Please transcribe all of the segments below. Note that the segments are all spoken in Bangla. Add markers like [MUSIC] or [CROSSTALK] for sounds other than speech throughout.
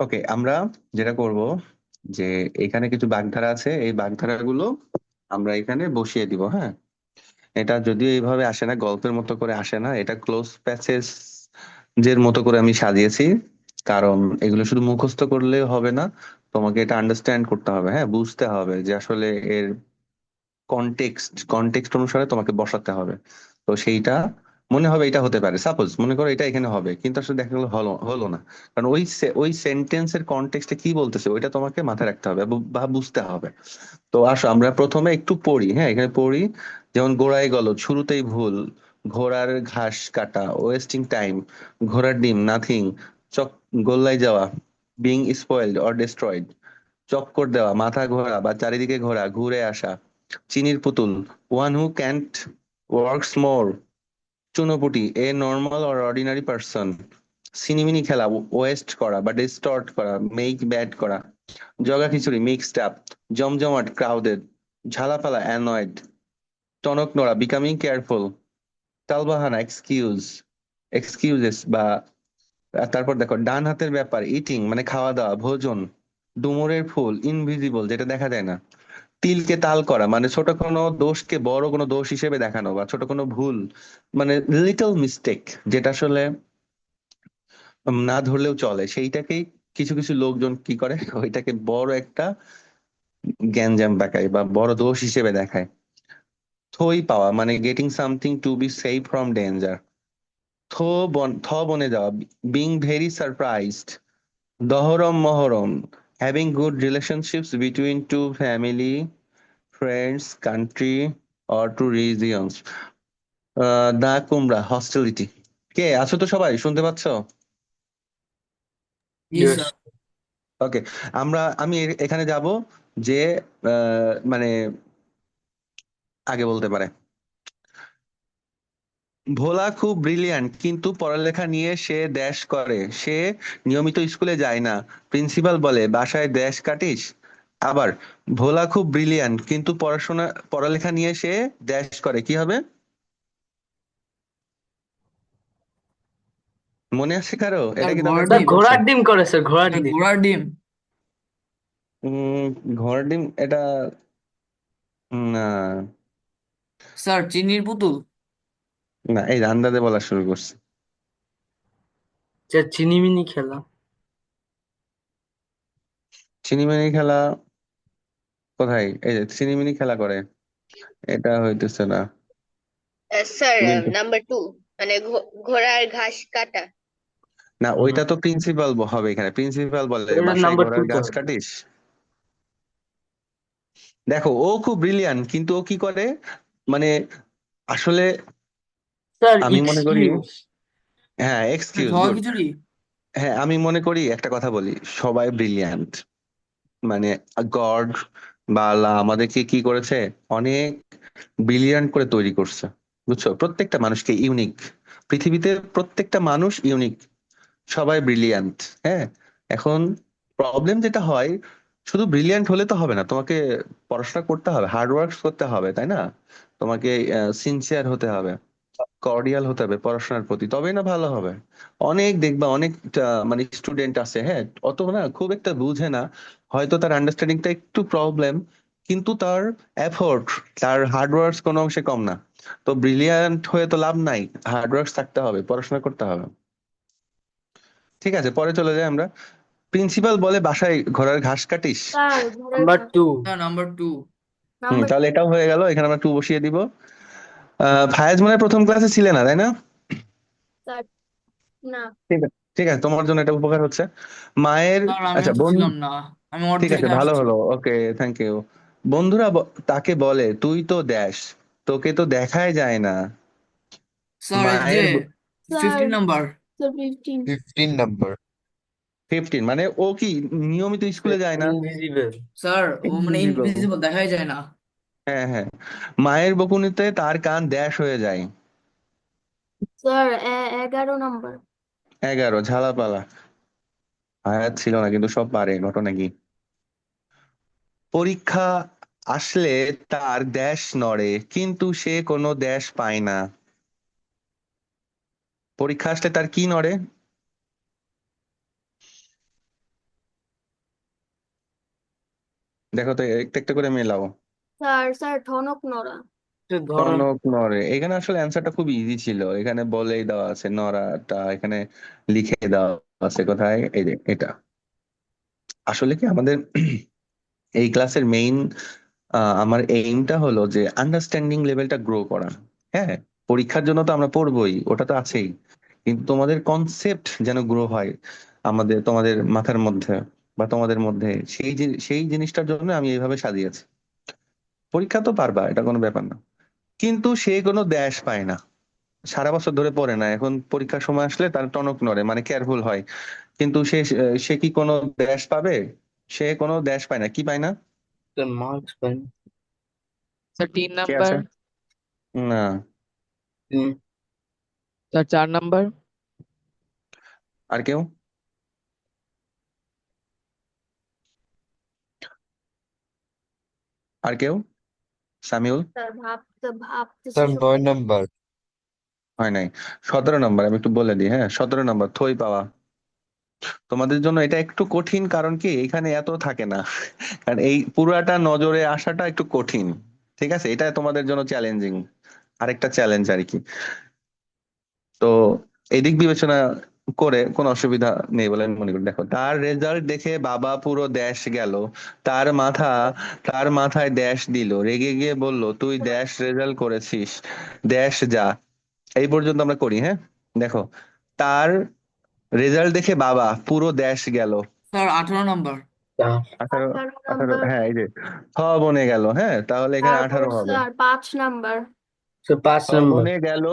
ওকে আমরা যেটা করব যে এখানে কিছু বাগধারা আছে, এই বাগধারাগুলো আমরা এখানে বসিয়ে দিব হ্যাঁ? এটা যদিও এইভাবে আসে না, গল্পের মতো করে আসে না, এটা ক্লোজ প্যাসেজ যের মতো করে আমি সাজিয়েছি, কারণ এগুলো শুধু মুখস্থ করলে হবে না, তোমাকে এটা আন্ডারস্ট্যান্ড করতে হবে হ্যাঁ? বুঝতে হবে যে আসলে এর কনটেক্সট কনটেক্সট অনুসারে তোমাকে বসাতে হবে। তো সেইটা মনে হবে এটা হতে পারে। সাপোজ মনে করো এটা এখানে হবে, কিন্তু আসলে দেখা গেলো হলো হলো না। কারণ ওই ওই সেন্টেন্সের কনটেক্সটে কি বলতেছে, ওইটা তোমাকে মাথায় রাখতে হবে বু- বুঝতে হবে। তো আসো, আমরা প্রথমে একটু পড়ি হ্যাঁ এখানে পড়ি, যেমন গোড়ায় গলদ, শুরুতেই ভুল, ঘোড়ার ঘাস কাটা ওয়েস্টিং টাইম ঘোড়ার ডিম নাথিং চক, গোল্লায় যাওয়া বিং স্পয়েলড অর ডিস্ট্রয়েড চক্কর দেওয়া, মাথা ঘোরা বা চারিদিকে ঘোরা, ঘুরে আসা, চিনির পুতুল one who can't works more চুনোপুটি a normal or ordinary person সিনিমিনি খেলা ওয়েস্ট করা বা ডিস্টর্ট করা মেক ব্যাড করা, জগা খিচুড়ি মিক্সড আপ জমজমাট ক্রাউডেড ঝালাপালা অ্যানয়েড টনক নোড়া বিকামিং কেয়ারফুল তালবাহানা এক্সকিউজ এক্সকিউজেস বা, তারপর দেখো, ডান হাতের ব্যাপার ইটিং মানে খাওয়া দাওয়া, ভোজন, ডুমুরের ফুল ইনভিজিবল যেটা দেখা যায় না। তিলকে তাল করা মানে ছোট কোনো দোষকে বড় কোনো দোষ হিসেবে দেখানো বা ছোট কোনো ভুল মানে লিটল মিস্টেক যেটা আসলে না ধরলেও চলে। সেইটাকেই কিছু কিছু লোকজন কি করে? [LAUGHS] ওইটাকে বড় একটা গ্যাঞ্জাম দেখায় বা বড় দোষ হিসেবে দেখায়। থই পাওয়া মানে getting something to be save from danger থ বন, থ বনে যাওয়া বিং ভেরি সারপ্রাইজড দহরম Muharram having good relationships between two family friends country or two regions দা কুমড়া হস্টিলিটি কে? আছো তো সবাই? শুনতে পাচ্ছ. ওকে আমরা আমি এখানে যাব যে আহ, মানে আগে বলতে পারে। ভোলা খুব ব্রিলিয়ান্ট কিন্তু পড়ালেখা নিয়ে সে ড্যাশ করে। সে নিয়মিত স্কুলে যায় না। প্রিন্সিপাল বলে বাসায় ড্যাশ কাটিস? আবার ভোলা খুব ব্রিলিয়ান্ট কিন্তু পড়াশোনা পড়ালেখা নিয়ে সে ড্যাশ করে। কি হবে? মনে আছে কারও? এটা কি ঘোড়ার ডিম। ঘোড়ার ডিম করে স্যার ঘোড়ার ডিম ঘোড়ার ডিম। ঘর ডিম এটা না। স্যার চিনির পুতুল। না এই আন্দাজে বলা শুরু করছে। স্যার চিনিমিনি খেলা। চিনিমিনি খেলা কোথায়? এই যে চিনিমিনি খেলা করে এটা হইতেছে না। স্যার নাম্বার টু মানে ঘোড়ার ঘাস কাটা। না ওইটা তো প্রিন্সিপাল হবে এখানে। প্রিন্সিপাল বলে বাসায় number ঘোড়ার two তো ঘাস। কাটিস? দেখো ও খুব ব্রিলিয়ান্ট কিন্তু ও কি করে? মানে আসলে স্যার আমি মনে করি হ্যাঁ এক্সকিউজ খিচুড়ি হ্যাঁ আমি মনে করি একটা কথা বলি সবাই ব্রিলিয়ান্ট মানে গড বা আল্লাহ আমাদেরকে কি করেছে? অনেক ব্রিলিয়ান্ট করে তৈরি করছে বুঝছ? প্রত্যেকটা মানুষকে ইউনিক পৃথিবীতে প্রত্যেকটা মানুষ ইউনিক সবাই ব্রিলিয়ান্ট হ্যাঁ? এখন প্রবলেম যেটা হয় শুধু ব্রিলিয়ান্ট হলে তো হবে না তোমাকে পড়াশোনা করতে হবে হার্ড ওয়ার্ক করতে হবে তাই না? তোমাকে সিনসিয়ার হতে হবে। কর্ডিয়াল হতে হবে পড়াশোনার প্রতি তবেই না ভালো হবে। অনেক দেখবা অনেক মানে স্টুডেন্ট আছে হ্যাঁ অত না খুব একটা বুঝে না। হয়তো তার আন্ডারস্ট্যান্ডিংটা একটু প্রবলেম কিন্তু তার এফোর্ট তার হার্ড ওয়ার্কস কোনো অংশে কম না। তো ব্রিলিয়ান্ট হয়ে তো লাভ নাই হার্ড ওয়ার্কস থাকতে হবে পড়াশোনা করতে হবে। ঠিক আছে পরে চলে যাই আমরা। প্রিন্সিপাল বলে বাসায় ঘোড়ার ঘাস কাটিস? নাম্বার টু নাম্বার টু তাহলে এটাও হয়ে গেল এখানে আমরা টু বসিয়ে দিব। ফায়াজ মনে হয় প্রথম ক্লাসে ছিলে না তাই না? না। ঠিক আছে তোমার জন্য এটা উপকার হচ্ছে। মায়ের আচ্ছা বন্ধু ছিলাম না। আমি ঠিক আছে ভালো হলো ওকে থ্যাংক ইউ বন্ধুরা তাকে বলে তুই তো দেশ তোকে তো দেখাই যায় না। মায়ের ফিফটিন নাম্বার ফিফটিন 15 ফিফটিন মানে ও কি নিয়মিত স্কুলে যায় না? স্যার ও মানে ইনভিজিবল দেখাই যায় না। হ্যাঁ হ্যাঁ। মায়ের বকুনিতে তার কান ড্যাশ হয়ে যায়। স্যার এগারো নাম্বার। এগারো ঝালাপালা। আয়াত ছিল না কিন্তু সব পারে ঘটনা কি? পরীক্ষা আসলে তার দেশ নড়ে কিন্তু সে কোনো দেশ পায় না। পরীক্ষা আসলে তার কি নড়ে? দেখো তো একটা একটা করে মেলাও। স্যার স্যার ঠনক নড়া। ধরন নড়ে। এখানে আসলে অ্যান্সারটা খুব ইজি ছিল। এখানে বলেই দেওয়া আছে নড়াটা এখানে লিখে দেওয়া আছে কোথায়? এই যে এটা। আসলে কি আমাদের [CLEARS THROAT] এই ক্লাসের মেইন আমার এইমটা হলো যে আন্ডারস্ট্যান্ডিং লেভেলটা গ্রো করা। হ্যাঁ? পরীক্ষার জন্য তো আমরা পড়বোই ওটা তো আছেই। কিন্তু তোমাদের কনসেপ্ট যেন গ্রো হয় আমাদের তোমাদের মাথার মধ্যে বা তোমাদের মধ্যে সেই যে সেই জিনিসটার জন্য আমি এইভাবে সাজিয়েছি। পরীক্ষা তো পারবা এটা কোনো ব্যাপার না। কিন্তু সে কোনো দেশ পায় না। সারা বছর ধরে পড়ে না। এখন পরীক্ষার সময় আসলে তার টনক নড়ে মানে কেয়ারফুল হয়। কিন্তু সে সে কি কোনো দেশ পাবে? সে কোনো দেশ পায় না। কি পায় না? মার্কস পাই স্যার তিন কে নাম্বার? আছে না স্যার চার নাম্বার? আর কেউ? আর কেউ? সামিউল? স্যার ভাবতে ভাবতেছি স্যার নয় নাম্বার। হয় নাই। সতেরো নম্বর আমি একটু বলে দিই হ্যাঁ? সতেরো নম্বর থই পাওয়া। তোমাদের জন্য এটা একটু কঠিন কারণ কি এখানে এত থাকে না। কারণ এই পুরাটা নজরে আসাটা একটু কঠিন। ঠিক আছে? এটা তোমাদের জন্য চ্যালেঞ্জিং আরেকটা চ্যালেঞ্জ আর কি। তো এদিক বিবেচনা করে কোনো অসুবিধা নেই বলে আমি মনে করি। দেখো তার রেজাল্ট দেখে বাবা পুরো দেশ গেল তার মাথা তার মাথায় দেশ দিল রেগে গিয়ে বলল তুই দেশ রেজাল্ট করেছিস দেশ যা। এই পর্যন্ত আমরা করি হ্যাঁ? দেখো তার রেজাল্ট দেখে বাবা পুরো দেশ গেল। স্যার আঠারো নম্বর। আঠারো আঠারো আঠারো নাম্বার। হ্যাঁ এই যে ছ বনে গেল হ্যাঁ? তাহলে এখানে তারপর আঠারো হবে। স্যার পাঁচ নাম্বার। পাঁচ ছ বনে গেল।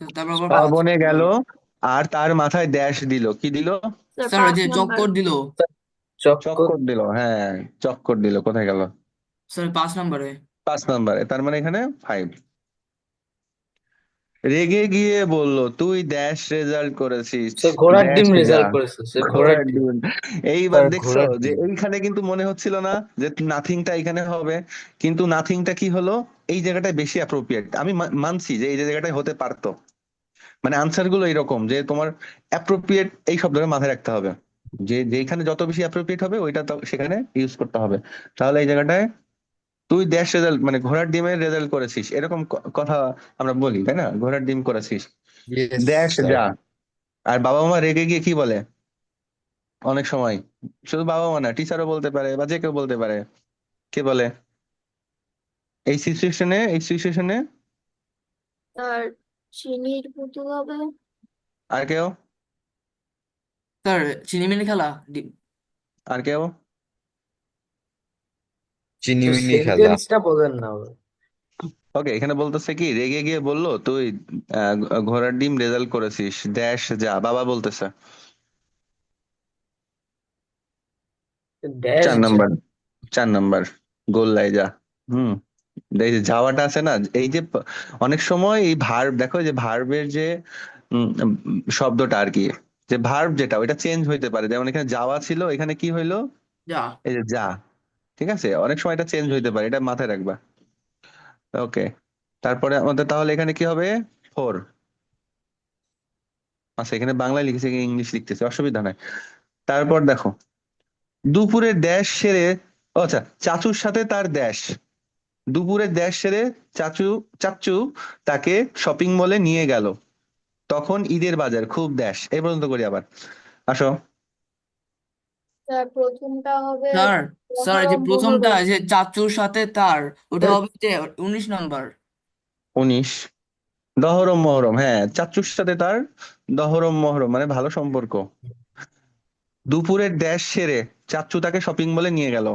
তারপর পাঁচ বনে গেল। আর তার মাথায় ড্যাশ দিল। কি দিল? স্যার ওই পাঁচ যে নাম্বার চক্কর দিল। চক্কর। চক্কর দিল হ্যাঁ চক্কর দিল কোথায় গেল? স্যার পাঁচ নম্বরে পাঁচ নাম্বারে তার মানে এখানে ফাইভ রেগে গিয়ে বলল তুই ড্যাশ রেজাল্ট করেছিস। সে ঘোড়ার ড্যাশ ডিম রেজাল্ট যা। করেছে সে ঘোড়ার ঘোড়ার ডিম। ডিম। এইবার দেখছ ঘোড়ার যে ডিম। এইখানে কিন্তু মনে হচ্ছিল না যে নাথিংটা এখানে হবে কিন্তু নাথিংটা কি হলো? এই জায়গাটায় বেশি অ্যাপ্রোপ্রিয়েট আমি মানছি যে এই জায়গাটায় হতে পারতো। মানে আনসারগুলো এরকম যে তোমার অ্যাপ্রোপ্রিয়েট এই শব্দটা মাথায় রাখতে হবে। যে যেখানে যত বেশি অ্যাপ্রোপ্রিয়েট হবে ওইটা তো সেখানে ইউজ করতে হবে। তাহলে এই জায়গাটায় তুই দেশ রেজাল্ট মানে ঘোড়ার ডিমের রেজাল্ট করেছিস এরকম কথা আমরা বলি তাই না? ঘোড়ার ডিম করেছিস। দেশ যা। আর বাবা মা রেগে গিয়ে কি বলে? অনেক সময়। শুধু বাবা মা না টিচারও বলতে পারে বা যে কেউ বলতে পারে। কে বলে? এই সিচুয়েশনে এই সিচুয়েশনে স্যার চিনির পুতুল হবে। আর কেউ? স্যার চিনিমিনি খেলা আর কেউ? চিনিমিনি খেলা। সেন্টেন্সটা বলেন না ওকে এখানে বলতেছে কি রেগে গিয়ে বলল তুই আহ, ঘোড়ার ডিম রেজাল্ট করেছিস দেশ যা। বাবা বলতেছে। ড্যাশ চার নাম্বার চার নাম্বার গোল্লায় যা। হুম। এই যে যাওয়াটা আছে না এই যে অনেক সময় এই ভার্ব দেখো যে ভার্বের যে শব্দটা আর কি যে ভার্ব যেটা ওইটা চেঞ্জ হইতে পারে। যেমন এখানে যাওয়া ছিল এখানে কি হইল? যা। এই যে যা ঠিক আছে? অনেক সময় এটা চেঞ্জ হইতে পারে এটা মাথায় রাখবা। ওকে তারপরে আমাদের তাহলে এখানে কি হবে? ফোর আচ্ছা এখানে বাংলায় লিখেছে ইংলিশ লিখতেছে অসুবিধা নাই। তারপর দেখো দুপুরে দেশ সেরে আচ্ছা চাচুর সাথে তার দেশ দুপুরে দেশ সেরে চাচু চাচু তাকে শপিং মলে নিয়ে গেল। তখন ঈদের বাজার খুব দেশ। এই পর্যন্ত করি আবার। আসো। স্যার প্রথমটা হবে স্যার স্যার যে প্রথমটা যে চাচুর সাথে তার ওটা হবে যে উনিশ নম্বর। উনিশ। দহরম মহরম হ্যাঁ চাচুর সাথে তার দহরম মহরম মানে ভালো সম্পর্ক। দুপুরের দেশ সেরে চাচু তাকে শপিং মলে নিয়ে গেল।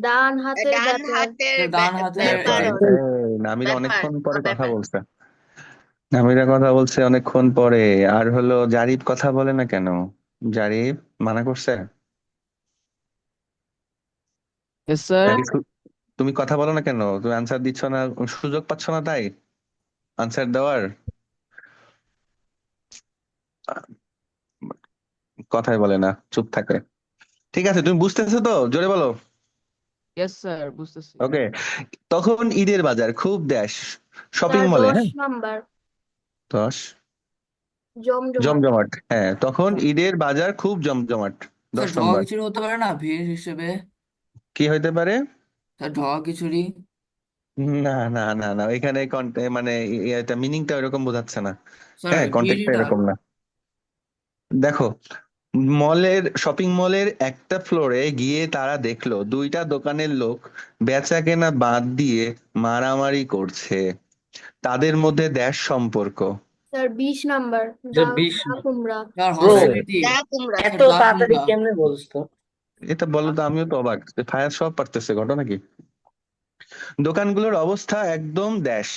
ডান হাতের ডান ব্যাপার। হাতের ডান হাতের ব্যাপার। ব্যাপার। নামিরা ব্যাপার, অনেকক্ষণ পরে কথা ব্যাপার। বলছে। নামিরা কথা বলছে অনেকক্ষণ পরে। আর হলো জারিফ কথা বলে না কেন? জারিফ মানা করছে? তুমি কথা বলো না কেন? তুমি আনসার দিচ্ছ না সুযোগ পাচ্ছ না তাই? আনসার দেওয়ার? কথাই বলে না চুপ থাকে। ঠিক আছে তুমি বুঝতেছো তো? জোরে বলো। Yes, sir. বুঝতেছি। ওকে তখন ঈদের বাজার খুব দেশ। শপিং মলে দশ হ্যাঁ? নাম্বার। দশ? জমজমাট। জমজমাট হ্যাঁ। তখন ঈদের বাজার খুব জমজমাট। স্যার দশ জ নম্বর। হতে পারে না ভিড় হিসেবে? কি হইতে পারে? স্যার ঢ খিচুড়ি না না না না এখানে কন্টে মানে এটা মিনিংটা ওইরকম বোঝাচ্ছে না। স্যার হ্যাঁ কন্টেক্টটা বিয়েটা এরকম না। দেখো মলের শপিং মলের একটা ফ্লোরে গিয়ে তারা দেখল দুইটা দোকানের লোক বেচা কেনা বাদ দিয়ে মারামারি করছে। তাদের মধ্যে দেশ সম্পর্ক। স্যার বিশ নাম্বার। যে বিশ দা কুমড়া কুমড়া এত তাড়াতাড়ি কেমনে বলছো? এটা বলো তো আমিও তো অবাক। ফায়ার সব পারতেছে ঘটনা কি? দোকানগুলোর অবস্থা একদম দেশ।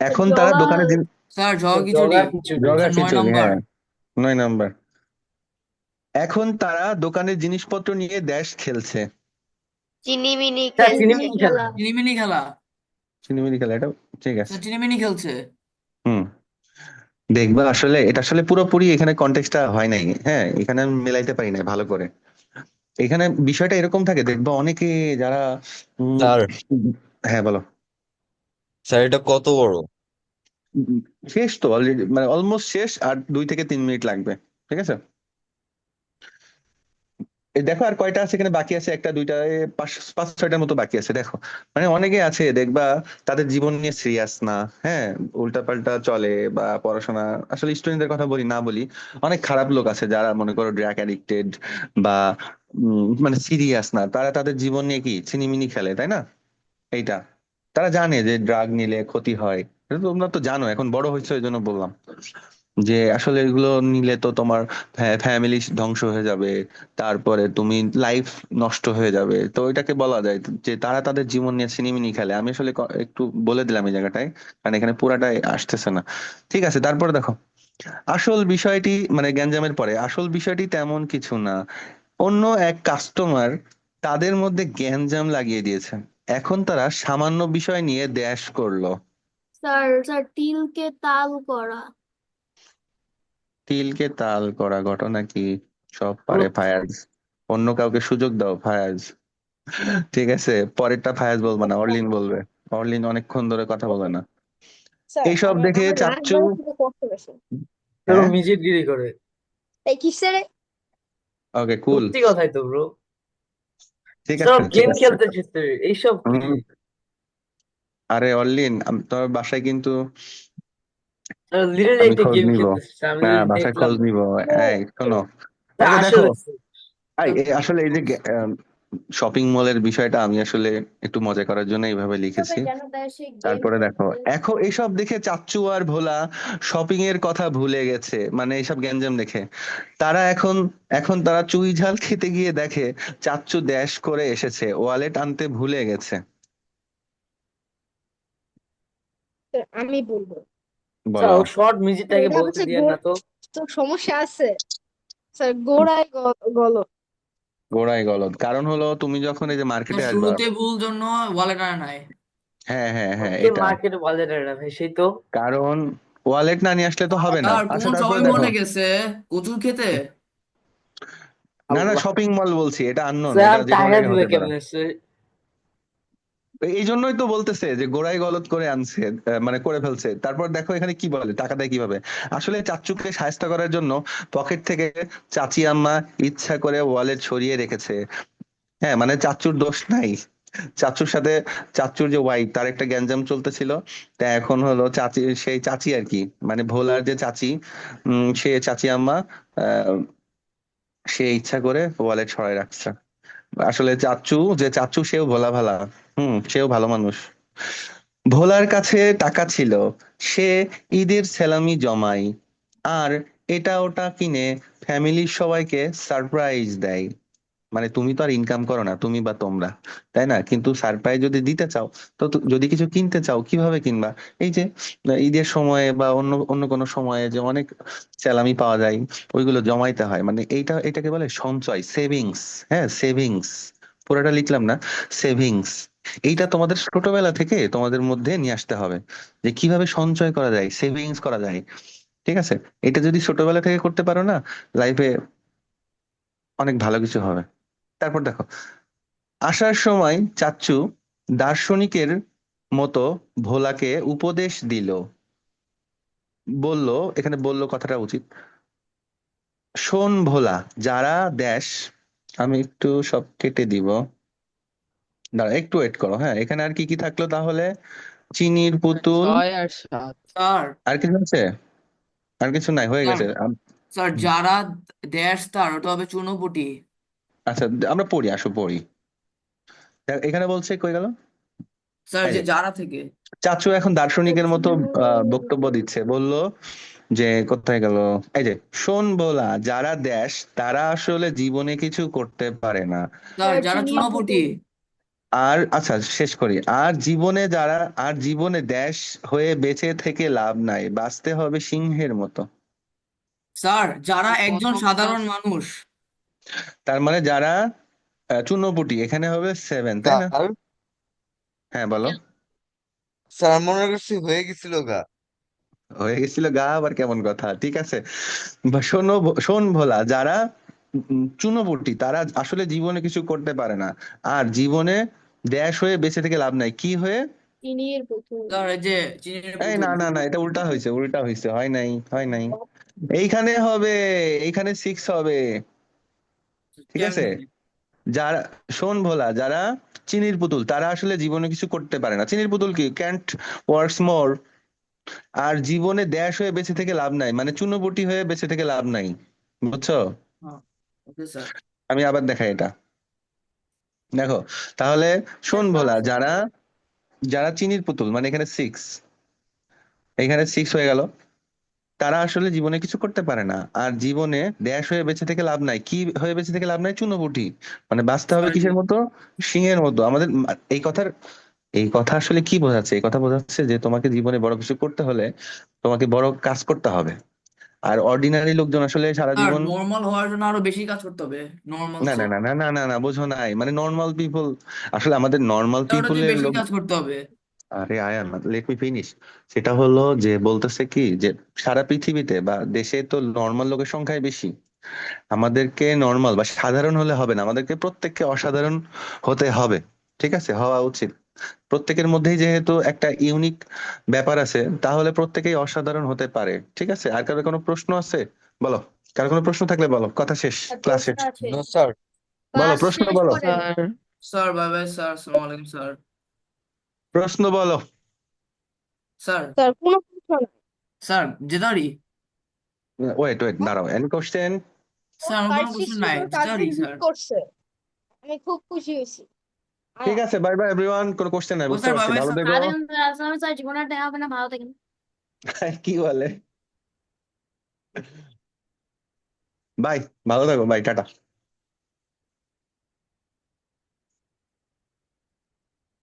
এখন তারা দোকানে স্যার জগা খিচুড়ি। জগা নয় খিচুড়ি নাম্বার। হ্যাঁ নয় নাম্বার। এখন তারা দোকানের জিনিসপত্র নিয়ে দেশ খেলছে। চিনিমিনি চিনিমিনি খেলা। চিনিমিনি খেলা। চিনিমিনি খেলা এটা ঠিক আছে। চিনিমিনি খেলছে। হুম। দেখবা আসলে এটা আসলে পুরোপুরি এখানে কন্টেক্সটটা হয় নাই। হ্যাঁ এখানে আমি মেলাইতে পারি নাই ভালো করে। এখানে বিষয়টা এরকম থাকে দেখবা অনেকে যারা উম, স্যার। হ্যাঁ বলো। স্যার এটা কত বড়? শেষ তো অলরেডি মানে অলমোস্ট শেষ আর দুই থেকে তিন মিনিট লাগবে। ঠিক আছে? দেখো আর কয়টা আছে এখানে? বাকি আছে একটা, দুইটা পাঁচ ছয়টার মতো বাকি আছে, দেখো। মানে অনেকে আছে, দেখবা তাদের জীবন নিয়ে সিরিয়াস না হ্যাঁ? উল্টাপাল্টা চলে বা পড়াশোনা, আসলে স্টুডেন্টদের কথা বলি, না বলি, অনেক খারাপ লোক আছে যারা মনে করো ড্রাগ অ্যাডিক্টেড বা মানে সিরিয়াস না। তারা তাদের জীবন নিয়ে কি ছিনিমিনি খেলে, তাই না? এইটা। তারা জানে যে ড্রাগ নিলে ক্ষতি হয়। তোমরা তো জানো, এখন বড় হয়েছে ওই জন্য বললাম। যে আসলে এগুলো নিলে তো তোমার ফ্যামিলি ধ্বংস হয়ে যাবে, তারপরে তুমি লাইফ নষ্ট হয়ে যাবে। তো এটাকে বলা যায় যে তারা তাদের জীবন নিয়ে ছিনিমিনি খেলে। আমি আসলে একটু বলে দিলাম এই জায়গাটায়, কারণ এখানে পুরাটাই আসতেছে না। ঠিক আছে, তারপরে দেখো। আসল বিষয়টি মানে গ্যাঞ্জামের পরে, আসল বিষয়টি তেমন কিছু না। অন্য এক কাস্টমার তাদের মধ্যে গ্যাঞ্জাম লাগিয়ে দিয়েছে। এখন তারা সামান্য বিষয় নিয়ে ড্যাশ করল। স্যার স্যার, তিলকে তাল করা। তিলকে তাল করা ঘটনা কি? সব পারে ফায়াজ। অন্য কাউকে সুযোগ দাও ফায়াজ। ঠিক আছে পরেরটা ফায়াজ বলবে না অর্লিন বলবে। অরলিন অনেকক্ষণ ধরে কথা বলে না। এইসব দেখে চাচ্চু হ্যাঁ মিজিরগিরি করে। এই কিসের? ওকে কুল সত্যি কথাই তো ব্রো ঠিক আছে ঠিক গেম তুই এইসব কি আরে অর্লিন তোর বাসায় কিন্তু একটা গেম নিব। খেলতেছিস আমি হ্যাঁ বাসায় দেখলাম। খোঁজ নিব। এই শোনো। তা এই দেখো। আসলে এই, এই আসলে এই যে শপিং মলের বিষয়টা আমি আসলে একটু মজা করার জন্য এইভাবে লিখেছি। তার গেম তারপরে দেখো এখন এইসব দেখে চাচ্চু আর ভোলা শপিং এর কথা ভুলে গেছে। মানে এইসব গ্যাঞ্জাম দেখে। তারা এখন এখন তারা চুই ঝাল খেতে গিয়ে দেখে চাচ্চু ড্যাশ করে এসেছে ওয়ালেট আনতে ভুলে গেছে। আমি বলব। বলো। শর্ট মিউজিকটাকে এটা বলতে হচ্ছে দিয়ে না তো। তো সমস্যা আছে। স্যার গোড়ায় গ- গলদ গোড়ায় গলদ কারণ হলো তুমি যখন এই যে মার্কেটে আসবা শুরুতে ভুল জন্য ওয়ালেট আনে নাই। হ্যাঁ হ্যাঁ হ্যাঁ এটা মার্কেটে বাজারে না ভাই সেই তো। কারণ ওয়ালেট না নিয়ে আসলে তো হবে না। আচ্ছা কোন তারপরে শপিং দেখো। মলে গেছে। কচুর খেতে? না না শপিং মল বলছি এটা আননোন স্যার এটা যে কোনো টাকা জায়গায় দিবে হতে পারে। কেমনে সে এই জন্যই তো বলতেছে যে গোড়ায় গলত করে আনছে মানে করে ফেলছে। তারপর দেখো এখানে কি বলে, টাকা দেয় কীভাবে? আসলে চাচ্চুকে সাহায্য করার জন্য পকেট থেকে চাচি আম্মা ইচ্ছা করে ওয়ালেট সরিয়ে রেখেছে। হ্যাঁ মানে চাচুর দোষ নাই। চাচুর সাথে, চাচুর যে ওয়াইফ তার একটা গ্যাঞ্জাম চলতেছিল। তা এখন হলো চাচি, সেই চাচি আর কি মানে ভোলার যে চাচি, উম, সে চাচি আম্মা, আহ, সে ইচ্ছা করে ওয়ালেট সরাই রাখছে। আসলে চাচ্চু যে চাচ্চু সেও ভোলা ভালা। হুম, সেও ভালো মানুষ। ভোলার কাছে টাকা ছিল। সে ঈদের সেলামি জমায়। আর এটা ওটা কিনে ফ্যামিলির সবাইকে সারপ্রাইজ দেয়। মানে তুমি তো আর ইনকাম করো না, তুমি বা তোমরা, তাই না? কিন্তু সারপ্রাইজ যদি দিতে চাও, তো যদি কিছু কিনতে চাও, কীভাবে কিনবা? এই যে ঈদের সময়ে বা অন্য অন্য কোনো সময়ে যে অনেক স্যালামি পাওয়া যায়, ওইগুলো জমাইতে হয়। মানে এইটা, এটাকে বলে সঞ্চয় সেভিংস হ্যাঁ সেভিংস পুরোটা লিখলাম না সেভিংস এইটা তোমাদের ছোটবেলা থেকে তোমাদের মধ্যে নিয়ে আসতে হবে, যে কীভাবে সঞ্চয় করা যায় সেভিংস করা যায়, ঠিক আছে? এটা যদি ছোটবেলা থেকে করতে পারো না লাইফে অনেক ভালো কিছু হবে। তারপর দেখো। আসার সময় চাচ্চু দার্শনিকের মতো ভোলাকে উপদেশ দিল। বলল এখানে বলল কথাটা উচিত। শোন ভোলা যারা দেশ আমি একটু সব কেটে দিব। দাঁড়া একটু ওয়েট করো হ্যাঁ এখানে আর কি কি থাকল তাহলে? চিনির পুতুল। আর সাত। স্যার। আর কিছু আছে? আর কিছু নাই হয়ে গেছে। স্যার যারা দেশ তার ওটা হবে চুনোপুটি আচ্ছা আমরা পড়ি আসো পড়ি। দেখ, এখানে বলছে কই গেল? স্যার এই যে যে যারা থেকে। চাচু এখন দার্শনিকের মতো আহ, বক্তব্য দিচ্ছে। বলল যে কোথায় গেল? এই যে শোন বলা যারা দেশ তারা আসলে জীবনে কিছু করতে পারে না। স্যার স্যার যারা চুনোপুটি। আর আচ্ছা শেষ করি। আর জীবনে যারা আর জীবনে দেশ হয়ে বেঁচে থেকে লাভ নাই বাঁচতে হবে সিংহের মতো। স্যার যারা একজন সাধারণ মানুষ তার মানে যারা আহ, এখানে হবে সেভেন তাই না? হ্যাঁ বলো। স্যার মনে করছি হয়ে গেছিল গা। হয়ে গেছিল গা আবার কেমন কথা? ঠিক আছে। শোনো শোন ভোলা যারা চুনোপুটি তারা আসলে জীবনে কিছু করতে পারে না। আর জীবনে দেশ হয়ে বেঁচে থেকে লাভ নাই। কি হয়ে? চিনির পুতুল। এই যে চিনির এই পুতুল। না না না এটা উল্টা হয়েছে উল্টা হয়েছে হয় নাই হয় নাই। এইখানে হবে এইখানে সিক্স হবে। ঠিক আছে? যারা শোন ভোলা যারা চিনির পুতুল তারা আসলে জীবনে কিছু করতে পারে না। চিনির পুতুল কি? ক্যান্ট ওয়ার্কস মোর আর জীবনে দেশ হয়ে বেঁচে থেকে লাভ নাই মানে চুনোপুটি হয়ে বেঁচে থেকে লাভ নাই। বুঝছ? আমি আবার দেখাই এটা। দেখো তাহলে শোন ভোলা যারা যারা চিনির পুতুল মানে এখানে সিক্স এখানে সিক্স হয়ে গেল। তারা আসলে জীবনে কিছু করতে পারে না। আর জীবনে দেশ হয়ে বেঁচে থেকে লাভ নাই। কি হয়ে বেঁচে থেকে লাভ নাই? চুনোপুটি মানে বাঁচতে হবে কিসের মতো? সিংহের মতো। আমাদের এই কথার এই কথা আসলে কি বোঝাচ্ছে? এই কথা বোঝাচ্ছে যে তোমাকে জীবনে বড় কিছু করতে হলে তোমাকে বড় কাজ করতে হবে। আর অর্ডিনারি লোকজন আসলে সারা জীবন নর্মাল হওয়ার জন্য আরও বেশি কাজ করতে হবে। নর্মাল না না না না না না না বোঝো নাই। মানে নর্মাল পিপল আসলে আমাদের নর্মাল পিপলের বেশি কাজ করতে হবে। আরে আয়ান লেট মি ফিনিশ সেটা হলো যে বলতেছে কি যে সারা পৃথিবীতে বা দেশে তো নর্মাল লোকের সংখ্যাই বেশি। আমাদেরকে নর্মাল বা সাধারণ হলে হবে না আমাদেরকে প্রত্যেককে অসাধারণ হতে হবে ঠিক আছে? হওয়া উচিত। প্রত্যেকের মধ্যেই যেহেতু একটা ইউনিক ব্যাপার আছে তাহলে প্রত্যেকেই অসাধারণ হতে পারে ঠিক আছে? আর কারও কোনো প্রশ্ন আছে? বলো। কারও কোনো প্রশ্ন থাকলে বলো। কথা শেষ ক্লাস শেষ। নো স্যার বলো প্রশ্ন বলো। Sir sir bye bye sir আসসালামু আলাইকুম স্যার প্রশ্ন বলো। স্যার স্যার কোনো প্রশ্ন নাই। স্যার জেদারি ওয়েট ওয়েট দাঁড়াও এনি কোশ্চেন স্যার আমার কোনো কোশ্চেন নাই জেদারি স্যার করছে। আমি খুব খুশি হয়েছি। ঠিক আছে বাই বাই এভরিওয়ান কোনো কোশ্চেন নাই বুঝতে পারছি ভালো থেকো। আরে স্যার জীবনে দেখা হবে না ভালো থাকেন। [LAUGHS] কি বলে? বাই ভালো থাকো বাই টাটা।